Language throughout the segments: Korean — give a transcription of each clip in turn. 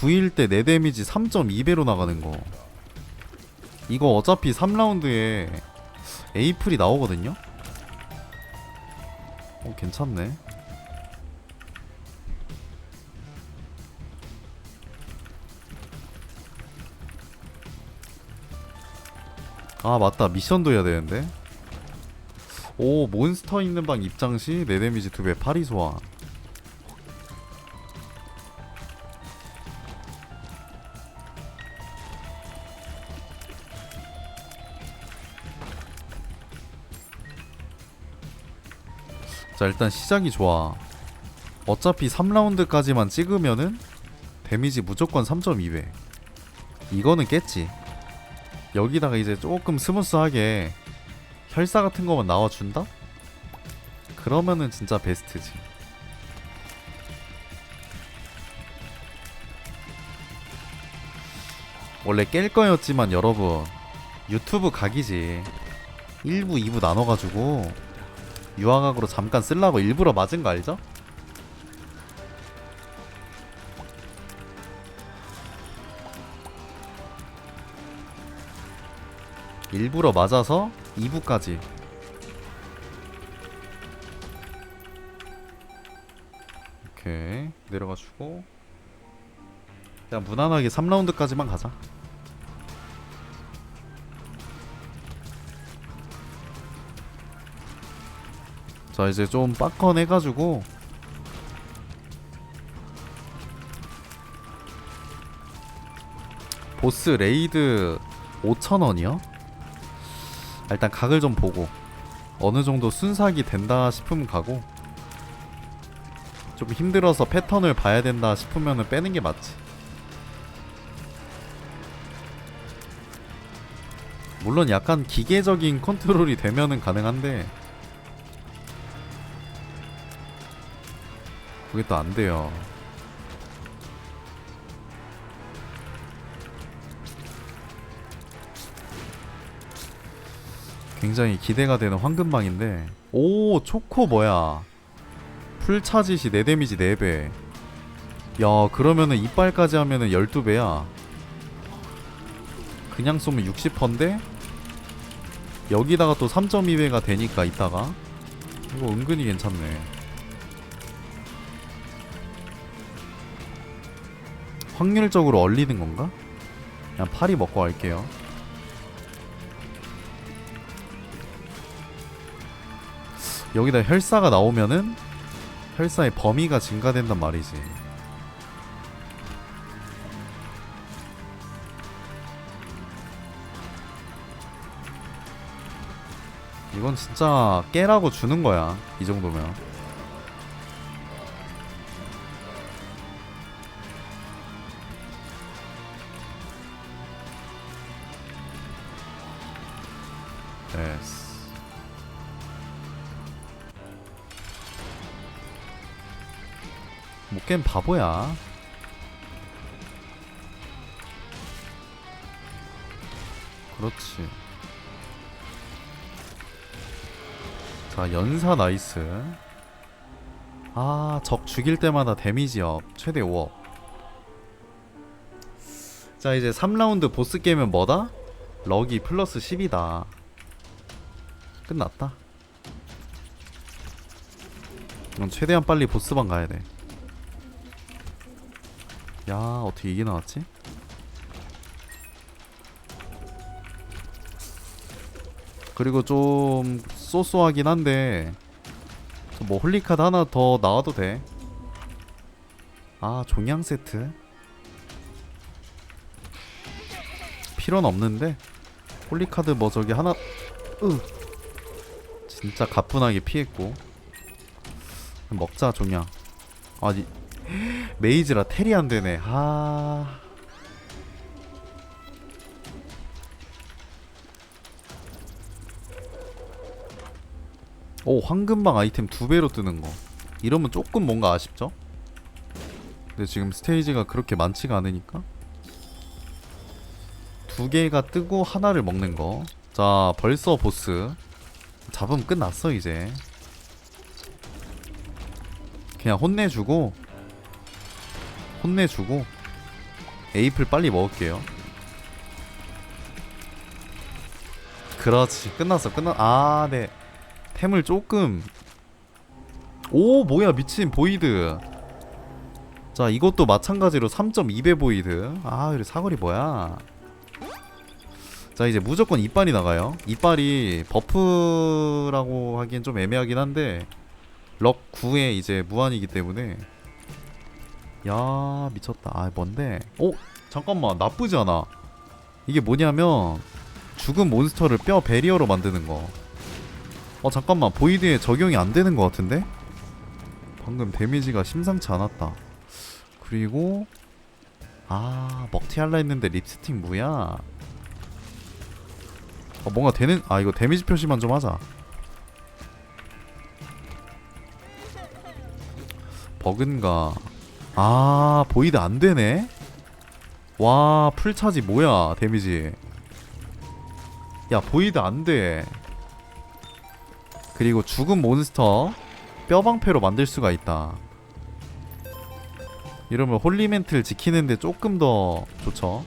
9일 때 내 데미지 3.2배로 나가는 거. 이거 어차피 3라운드에 에이플이 나오거든요? 어 괜찮네. 아 맞다. 미션도 해야 되는데. 오 몬스터 있는 방 입장 시 내 데미지 2배 파리 소환 자 일단 시작이 좋아. 어차피 3라운드까지만 찍으면은 데미지 무조건 3.2배 이거는 깼지. 여기다가 이제 조금 스무스하게 혈사 같은 거만 나와준다? 그러면은 진짜 베스트지. 원래 깰 거였지만 여러분 유튜브 각이지. 1부 2부 나눠가지고 유아각으로 잠깐 쓰려고 일부러 맞은 거 알죠? 일부러 맞아서 2부까지. 오케이. 내려가지고. 그냥 무난하게 3라운드까지만 가자 자 이제 좀 빡건 해가지고 보스 레이드 5천원이요? 일단 각을 좀 보고 어느 정도 순삭이 된다 싶으면 가고 좀 힘들어서 패턴을 봐야 된다 싶으면은 빼는 게 맞지. 물론 약간 기계적인 컨트롤이 되면은 가능한데 그게 또 안 돼요. 굉장히 기대가 되는 황금방인데. 오 초코 뭐야? 풀차지 시 내 데미지 4배. 야 그러면은 이빨까지 하면은 12배야. 그냥 쏘면 60%인데? 여기다가 또 3.2배가 되니까 이따가? 이거 은근히 괜찮네 확률적으로 얼리는 건가? 그냥 파리 먹고 갈게요 여기다 혈사가 나오면은 혈사의 범위가 증가된단 말이지. 이건 진짜 깨라고 주는 거야. 이 정도면. 못깬 바보야. 그렇지. 자, 연사 나이스. 아, 적 죽일 때마다 데미지 업. 최대 5업. 자, 이제 3라운드 보스 게임은 뭐다? 럭이 플러스 10이다. 끝났다. 이건 최대한 빨리 보스방 가야 돼. 야 어떻게 이게 나왔지? 그리고 좀 쏘쏘하긴 한데 뭐 홀리카드 하나 더 나와도 돼. 아 종양 세트? 필요는 없는데? 홀리카드 뭐 저기 하나 으. 진짜 가뿐하게 피했고. 먹자 종양. 아니 메이즈라 텔이 안 되네. 아. 오, 황금방 아이템 두 배로 뜨는 거. 이러면 조금 뭔가 아쉽죠? 근데 지금 스테이지가 그렇게 많지가 않으니까. 두 개가 뜨고 하나를 먹는 거. 자, 벌써 보스. 잡으면 끝났어, 이제. 그냥 혼내주고 혼내주고 에이플 빨리 먹을게요. 그렇지. 끝났어. 끝났 아네. 템을 조금. 오 뭐야. 미친 보이드. 자 이것도 마찬가지로 3.2배 보이드. 아 그래 사거리 뭐야? 자 이제 무조건 이빨이 나가요. 이빨이 버프라고 하기엔 좀 애매하긴 한데 럭 9에 이제 무한이기 때문에 야 미쳤다 아 뭔데 어 잠깐만 나쁘지 않아 이게 뭐냐면 죽은 몬스터를 뼈 베리어로 만드는 거. 어 잠깐만 보이드에 적용이 안 되는 것 같은데? 방금 데미지가 심상치 않았다. 그리고 아 먹튀 할라 했는데 립스틱 무야. 어 뭔가 되는 아 이거 데미지 표시만 좀 하자. 버근가 아 보이드 안 되네. 와 풀차지 뭐야 데미지. 야 보이드 안돼. 그리고 죽은 몬스터 뼈방패로 만들 수가 있다. 이러면 홀리멘트를 지키는데 조금 더 좋죠?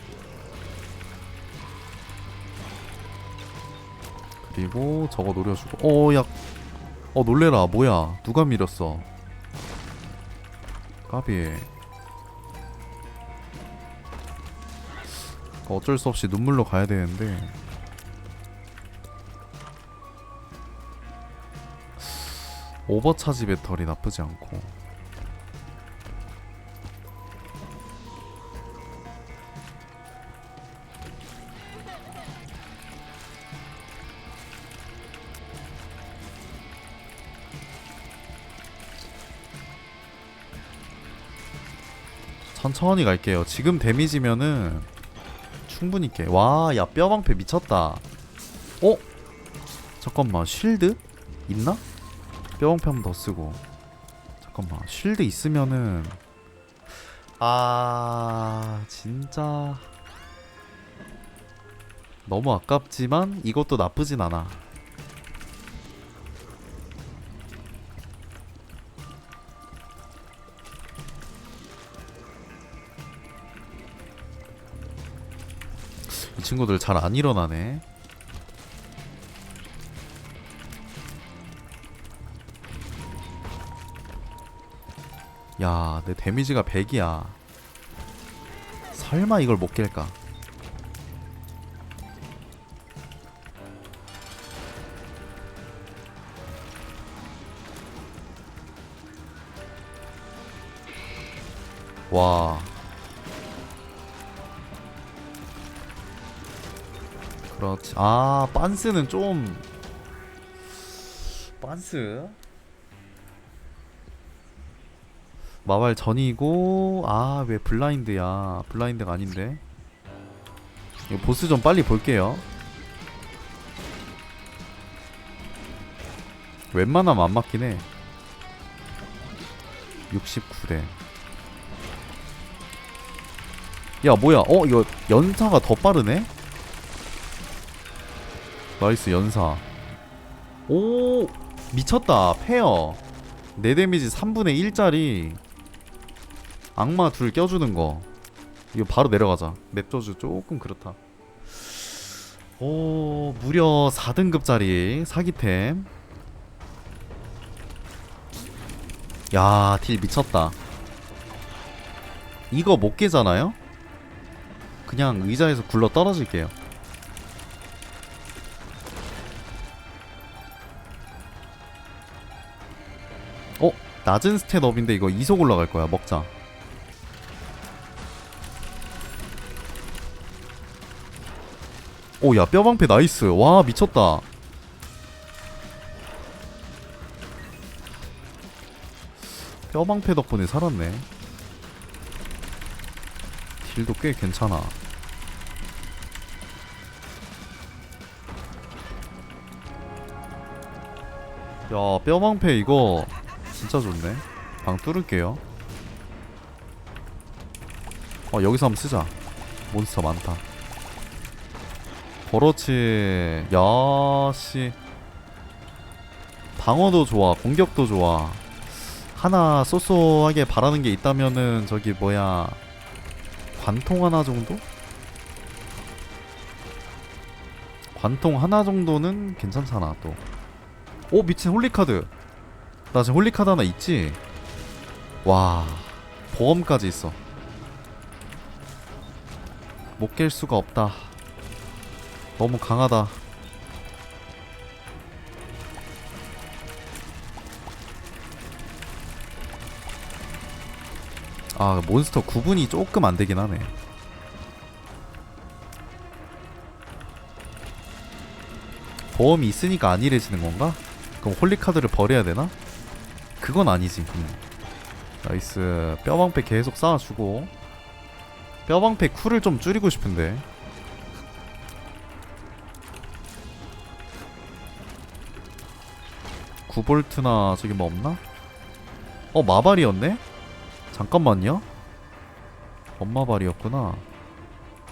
그리고 저거 노려주고. 어야. 어 놀래라. 뭐야? 누가 밀었어 까비. 어쩔 수 없이 눈물로 가야 되는데. 오버차지 배터리 나쁘지 않고 천천히 갈게요 지금 데미지면은 충분히 깨. 와, 야 뼈방패 미쳤다. 어? 잠깐만, 쉴드 있나? 뼈방패 한 번 더 쓰고. 잠깐만, 쉴드 있으면은 아, 진짜 너무 아깝지만 이것도 나쁘진 않아. 친구들 잘 안 일어나네. 야, 내 데미지가 100이야. 설마 이걸 못 깰까? 와. 그렇지. 아, 빤스는 좀 빤스? 마발 전이고 아, 왜 블라인드야? 블라인드가 아닌데. 이거 보스 좀 빨리 볼게요. 웬만하면 안 맞긴 해. 69대. 야, 뭐야? 어, 이거 연사가 더 빠르네? 나이스 연사. 오 미쳤다. 페어. 내 데미지 3분의 1짜리. 악마 둘 껴주는 거. 이거 바로 내려가자. 맵저주 조금 그렇다. 오 무려 4등급짜리 사기템. 야 딜 미쳤다. 이거 못 깨잖아요? 그냥 의자에서 굴러 떨어질게요 낮은 스탯업인데 이거 이속 올라갈 거야. 먹자. 오, 야, 뼈방패 나이스. 와, 미쳤다. 뼈방패 덕분에 살았네. 딜도 꽤 괜찮아. 야, 뼈방패 이거 진짜 좋네. 방 뚫을게요. 어, 여기서 한번 쓰자. 몬스터 많다. 그렇지. 야, 씨. 방어도 좋아. 공격도 좋아. 하나 쏘쏘하게 바라는 게 있다면은 저기 뭐야. 관통 하나 정도? 관통 하나 정도는 괜찮잖아 또. 오 미친 홀리카드. 나 지금 홀리카드 하나 있지? 와 보험까지 있어. 못 깰 수가 없다. 너무 강하다. 아 몬스터 구분이 조금 안 되긴 하네. 보험이 있으니까 안 일해지는 건가? 그럼 홀리 카드를 버려야 되나? 그건 아니지. 음. 나이스. 뼈방패 계속 쌓아주고. 뼈방패 쿨을 좀 줄이고 싶은데. 구볼트나 저기 뭐 없나? 어 마발이었네? 잠깐만요. 엄마발이었구나.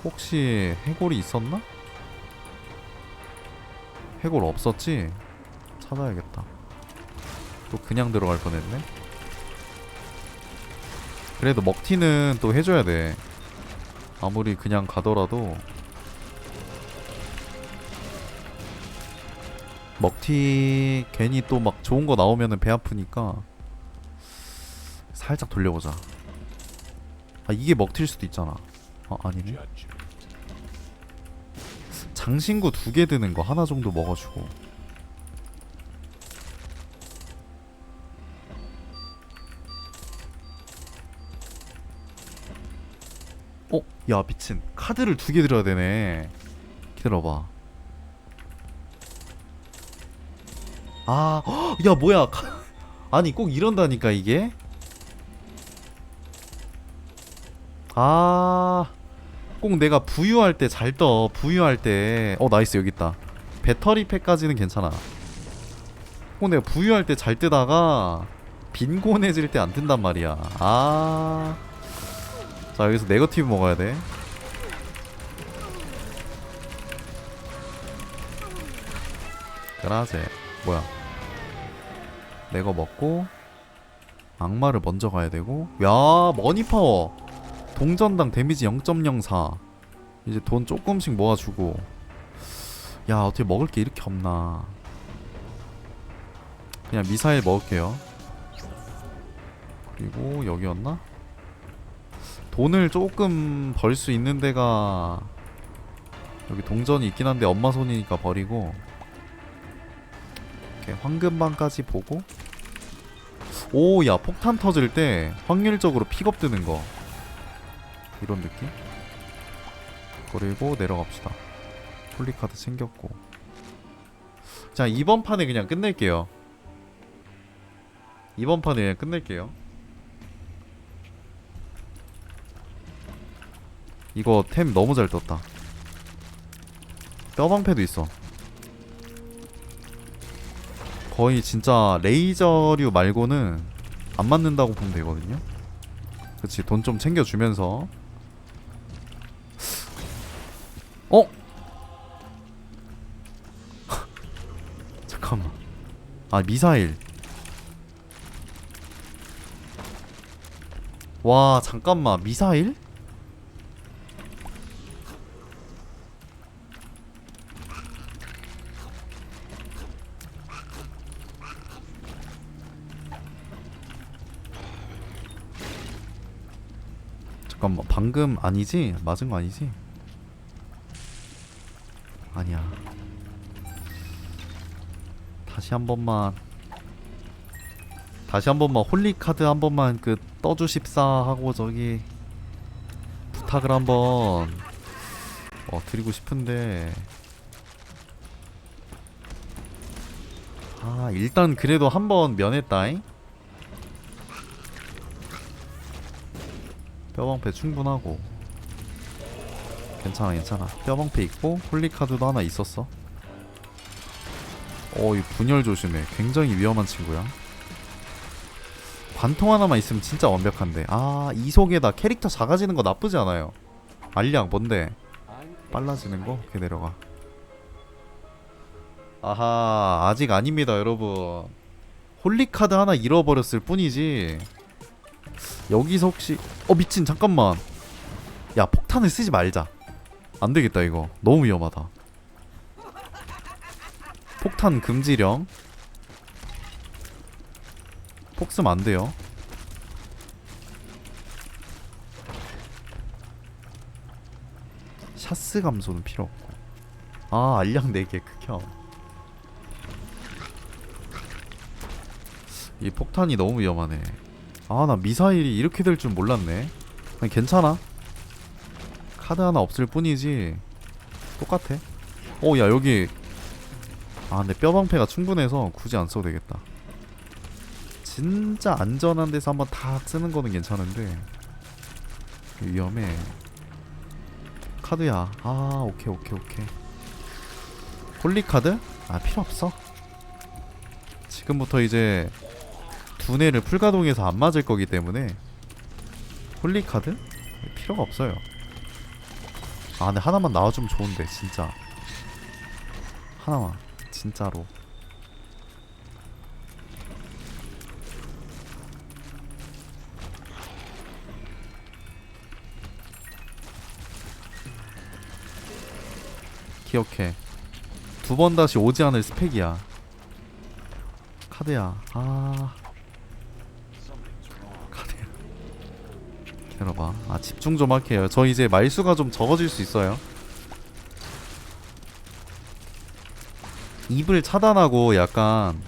혹시 해골이 있었나? 해골 없었지? 찾아야겠다. 또 그냥 들어갈 뻔했네. 그래도 먹튀는 또 해줘야 돼. 아무리 그냥 가더라도 먹튀 괜히 또 막 좋은 거 나오면은 배 아프니까 살짝 돌려보자. 아 이게 먹튀일 수도 있잖아. 아 아니네. 장신구 두 개 드는 거 하나 정도 먹어주고. 야 미친 카드를 두 개 들어야 되네 기다려봐 아, 헉, 야 뭐야 카- 아니 꼭 이런다니까 이게 아, 꼭 내가 부유할 때 잘 떠. 부유할 때. 어, 나이스 여기 있다. 배터리 팩까지는 괜찮아. 꼭 내가 부유할 때 잘 뜨다가 빈곤해질 때 안 뜬단 말이야. 아. 자, 여기서 네거티브 먹어야 돼. 그라제. 뭐야? 내거 먹고 악마를 먼저 가야 되고. 야, 머니 파워. 동전당 데미지 0.04 이제 돈 조금씩 모아주고 야 어떻게 먹을 게 이렇게 없나 그냥 미사일 먹을게요 그리고 여기였나? 돈을 조금 벌 수 있는 데가 여기 동전이 있긴 한데 엄마 손이니까 버리고 이렇게 황금방까지 보고 오 야 폭탄 터질 때 확률적으로 픽업 뜨는 거 이런 느낌? 그리고 내려갑시다. 홀리카드 챙겼고. 자, 이번 판에 그냥 끝낼게요. 이번 판에 그냥 끝낼게요. 이거 템 너무 잘 떴다. 뼈방패도 있어. 거의 진짜 레이저류 말고는 안 맞는다고 보면 되거든요. 그치, 돈 좀 챙겨주면서 어? 잠깐만. 아 미사일. 와 잠깐만 미사일? 잠깐만 방금 아니지? 맞은 거 아니지? 아니야. 다시 한 번만 다시 한 번만 홀리 카드 한 번만 그 떠주십사 하고 저기 부탁을 한번 어 드리고 싶은데 아 일단 그래도 한 번 면했다잉 뼈방패 충분하고. 괜찮아 괜찮아. 뼈방패 있고 홀리카드도 하나 있었어. 어이 분열 조심해. 굉장히 위험한 친구야. 관통 하나만 있으면 진짜 완벽한데. 아 이속에다 캐릭터 작아지는 거 나쁘지 않아요. 알약 뭔데? 빨라지는 거? 이렇게 내려가. 아하 아직 아닙니다 여러분. 홀리카드 하나 잃어버렸을 뿐이지 여기서 혹시 어 미친 잠깐만. 야 폭탄을 쓰지 말자. 안 되겠다 이거. 너무 위험하다. 폭탄 금지령. 폭 쓰면 안 돼요. 샤스 감소는 필요 없고. 아 알량 4개 극혐. 이 폭탄이 너무 위험하네 아 나 미사일이 이렇게 될 줄 몰랐네. 괜찮아. 카드 하나 없을 뿐이지. 똑같아. 오야 여기. 아 근데 뼈방패가 충분해서 굳이 안 써도 되겠다. 진짜 안전한 데서 한번 다 쓰는 거는 괜찮은데. 위험해. 카드야. 아 오케이 오케이 오케이. 홀리 카드? 아 필요 없어. 지금부터 이제 두뇌를 풀가동해서 안 맞을 거기 때문에 홀리 카드? 필요가 없어요. 아 근데 하나만 나와주면 좋은데 진짜. 하나만 진짜로. 기억해. 두 번 다시 오지 않을 스펙이야. 카드야. 아 카드야 기다려봐. 아 집중 좀 할게요. 저 이제 말수가 좀 적어질 수 있어요. 입을 차단하고 약간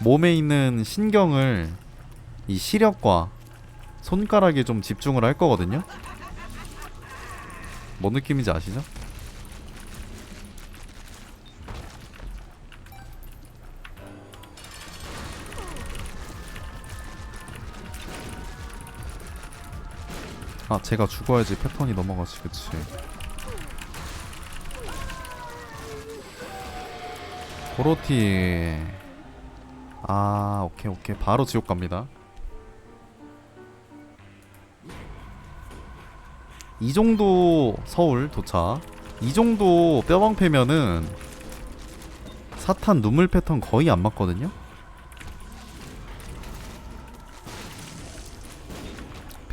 몸에 있는 신경을 이 시력과 손가락에 좀 집중을 할 거거든요. 뭔 느낌인지 아시죠? 아 제가 죽어야지 패턴이 넘어가지 그치? 고로티. 아 오케이 오케이. 바로 지옥 갑니다. 이 정도 서울 도착. 이 정도 뼈방패면은 사탄 눈물 패턴 거의 안 맞거든요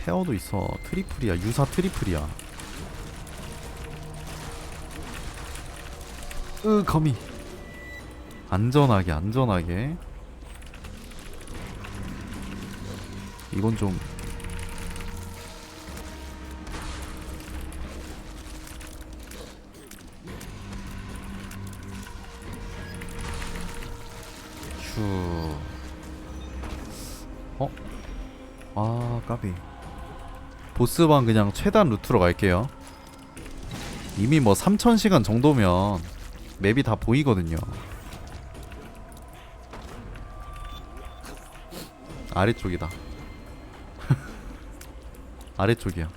페어도 있어 트리플이야 유사 트리플이야 으 거미 안전하게 안전하게 이건 좀 휴. 어? 아, 까비. 보스방 그냥 최단 루트로 갈게요. 이미 뭐 3000시간 정도면 맵이 다 보이거든요. 아래쪽이다. 아래쪽이야.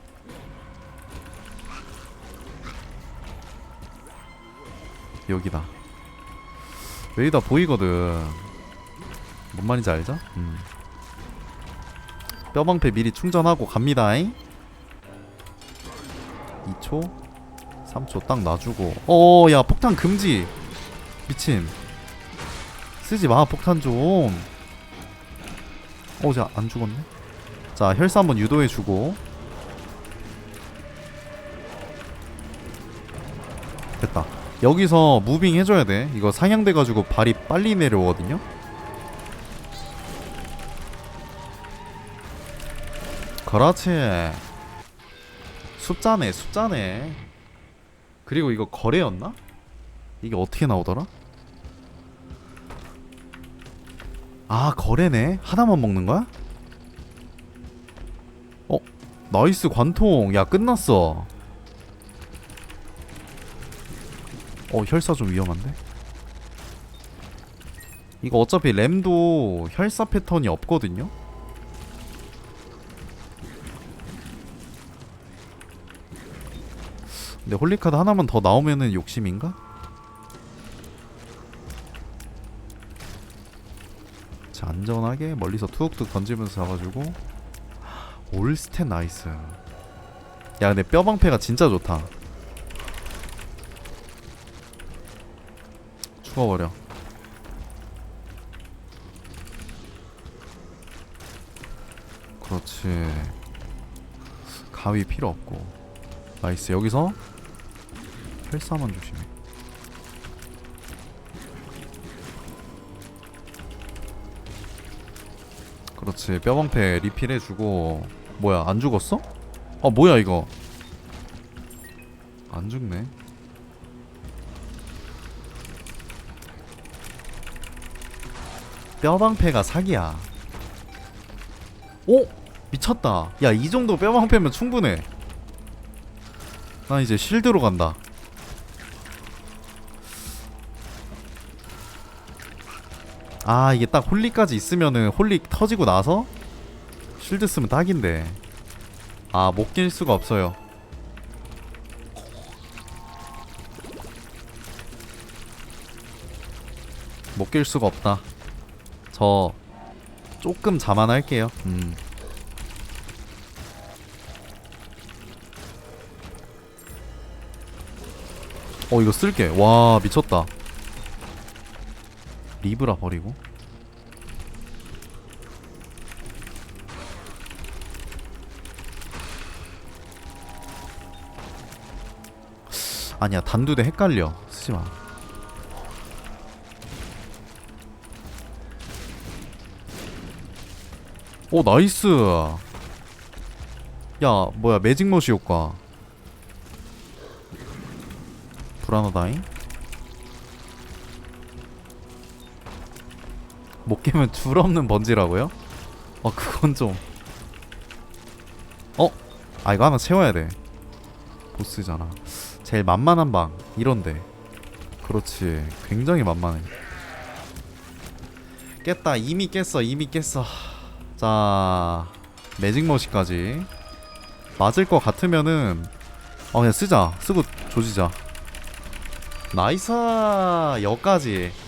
여기다. 여기 다 보이거든. 뭔 말인지 알죠? 음. 뼈방패 미리 충전하고 갑니다잉. 2초, 3초 딱 놔주고. 어, 야 폭탄 금지. 미친. 쓰지 마 폭탄 좀. 어, 쟤안 죽었네. 자 혈사 한번 유도해주고. 됐다. 여기서 무빙 해줘야 돼. 이거 상향돼가지고 발이 빨리 내려오거든요. 그렇지. 숫자네, 숫자네. 그리고 이거 거래였나? 이게 어떻게 나오더라? 아, 거래네. 하나만 먹는 거야? 어, 나이스 관통. 야, 끝났어. 어 혈사 좀 위험한데? 이거 어차피 램도 혈사 패턴이 없거든요? 근데 홀리카드 하나만 더 나오면은 욕심인가? 자 안전하게 멀리서 툭툭 던지면서 잡아주고. 올스탯 나이스. 야 근데 뼈방패가 진짜 좋다. 죽어버려. 그렇지. 가위 필요 없고. 나이스. 여기서 헬사만 조심해. 그렇지. 뼈방패 리필해주고 뭐야 안 죽었어? 아 뭐야 이거? 안 죽네. 뼈방패가 사기야. 오! 미쳤다. 야 이 정도 뼈방패면 충분해. 나 이제 실드로 간다 아 이게 딱 홀리까지 있으면은 홀리 터지고 나서 실드 쓰면 딱인데. 아 못 낄 수가 없어요. 못 낄 수가 없다. 저 조금 자만할게요. 음. 어 이거 쓸게. 와 미쳤다 리브라 버리고. 아니야 단두대 헷갈려. 쓰지마. 오 나이스! 야 뭐야 매직머시 효과. 불안하다잉 못 깨면 줄 없는 번지라고요? 어 그건 좀. 어? 아 이거 하나 채워야 돼. 보스잖아. 제일 만만한 방. 이런데. 그렇지. 굉장히 만만해. 깼다. 이미 깼어. 이미 깼어. 자 매직머시까지. 맞을 것 같으면은 어 그냥 쓰자. 쓰고 조지자. 나이스. 여까지. 어?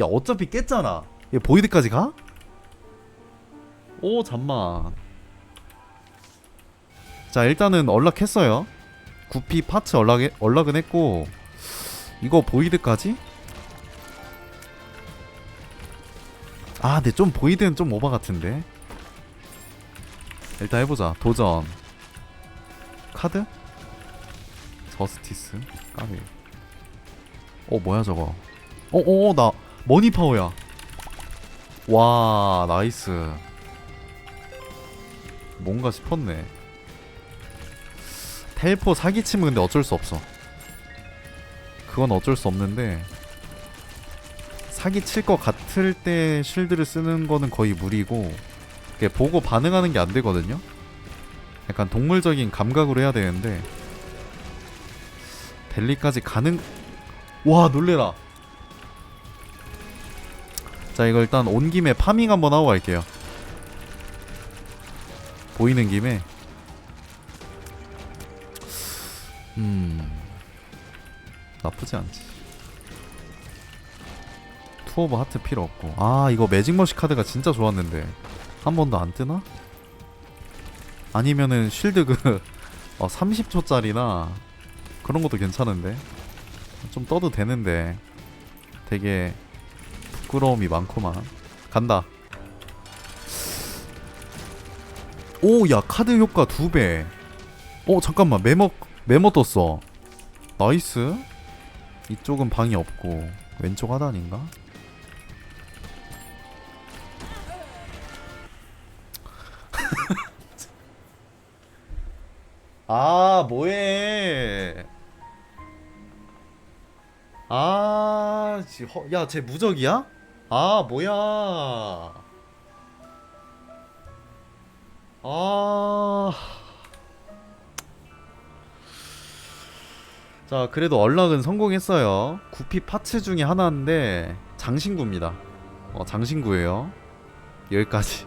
야 어차피 깼잖아. 얘 보이드까지 가? 오 잠만. 자 일단은 연락했어요. 구피 파츠 연락 연락은 했고 이거 보이드까지? 아 근데 좀 보이드는 좀 오바 같은데? 일단 해보자. 도전. 카드? 저스티스? 까비. 어 뭐야 저거? 어어어 나 머니파워야. 와 나이스. 뭔가 싶었네. 텔포 사기치면 근데 어쩔 수 없어. 그건 어쩔 수 없는데 사기 칠 것 같을 때 실드를 쓰는 거는 거의 무리고 보고 반응하는 게 안 되거든요? 약간 동물적인 감각으로 해야 되는데 델리까지 가능 와 놀래라 자 이거 일단 온 김에 파밍 한번 하고 갈게요. 보이는 김에. 음. 나쁘지 않지. 투 오브 하트 필요 없고. 아 이거 매직머시 카드가 진짜 좋았는데. 한 번도 안 뜨나? 아니면은 쉴드 그 어, 30초짜리나 그런 것도 괜찮은데? 좀 떠도 되는데. 되게 부끄러움이 많구만. 간다. 오 야 카드 효과 두배. 어 잠깐만. 메모 메모 떴어. 나이스. 이쪽은 방이 없고. 왼쪽 하단인가? 아 뭐해? 아, 지- 허- 야, 쟤 무적이야? 아, 뭐야? 아. 자, 그래도 언락은 성공했어요. 구피 파츠 중에 하나인데 장신구입니다. 어, 장신구예요. 여기까지.